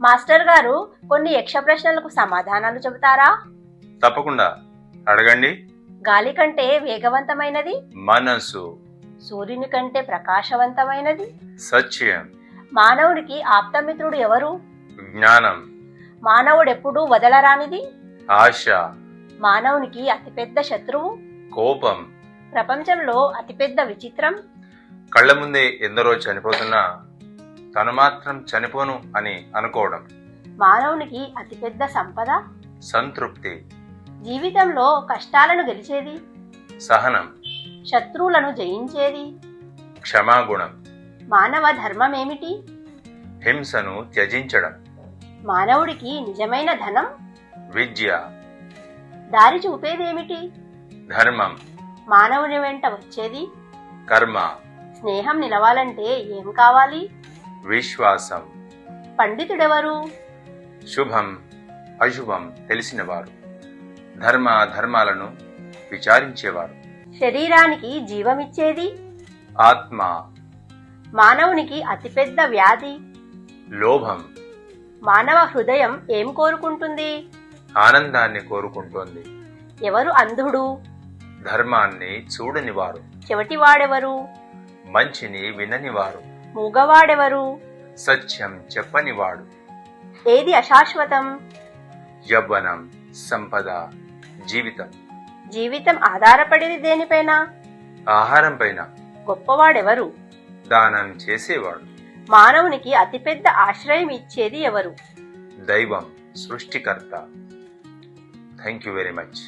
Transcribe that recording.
Master గారు కొన్ని యక్ష ప్రశ్నలకు సమాధానాలు చెబుతారా? తప్పకుండా. అడగండి. గాలి కంటే వేగవంతమైనది? మనసు సూర్యుని కంటే ప్రకాశవంతమైనది? సత్యం. మానవునికి ఆప్తమిత్రుడు ఎవరు? జ్ఞానం. మానవుడెప్పుడూ వదలరానిది? ఆశ. మానవునికి అతిపెద్ద శత్రువు? కోపం. ప్రపంచంలో అతిపెద్ద విచిత్రం? కళ్ళ ముందే ఎందరో చనిపోతున్నా తను మాత్రం చనిపోను అని అనుకోవడం. మానవునికి అతిపెద్ద సంపద? సంతృప్తి. జీవితంలో కష్టాలను గెలిచేది? సహనం. శత్రువులను జయించేది? క్షమాగుణం. మానవ ధర్మమేమిటి? హింసను త్యజించడం. మానవుడికి నిజమైన ధనం? విద్య. దారి చూపేదేమిటి? ధర్మం. మానవుని వెంట వచ్చేది? కర్మ. స్నేహం నిలవాలంటే ఏం కావాలి? విశ్వాసం. పండితుడెవరు? శుభం అశుభం తెలిసినవారు. ధర్మ ధర్మాలను విచారించేవారు. శరీరానికి జీవమిచ్చేది? ఆత్మ. మానవునికి అతిపెద్ద వ్యాధి? లోభం. మానవ హృదయం ఏం కోరుకుంటుంది? ఆనందాన్ని కోరుకుంటోంది. ఎవరు అంధుడు? ధర్మాన్ని చూడనివారు. చెవటివాడెవరు? మంచిని విననివారు. మూగవాడెవరు? సత్యం చెప్పనివాడు. ఏది అశాశ్వతం? యవ్వనం సంపద జీవితం. జీవితం ఆధారపడేది దేనిపైన? ఆహారం పైన గొప్పవాడెవరు? దానం చేసేవాడు. మానవునికి అతిపెద్ద ఆశ్రయం ఇచ్చేది ఎవరు? దైవం సృష్టికర్త. Thank you very much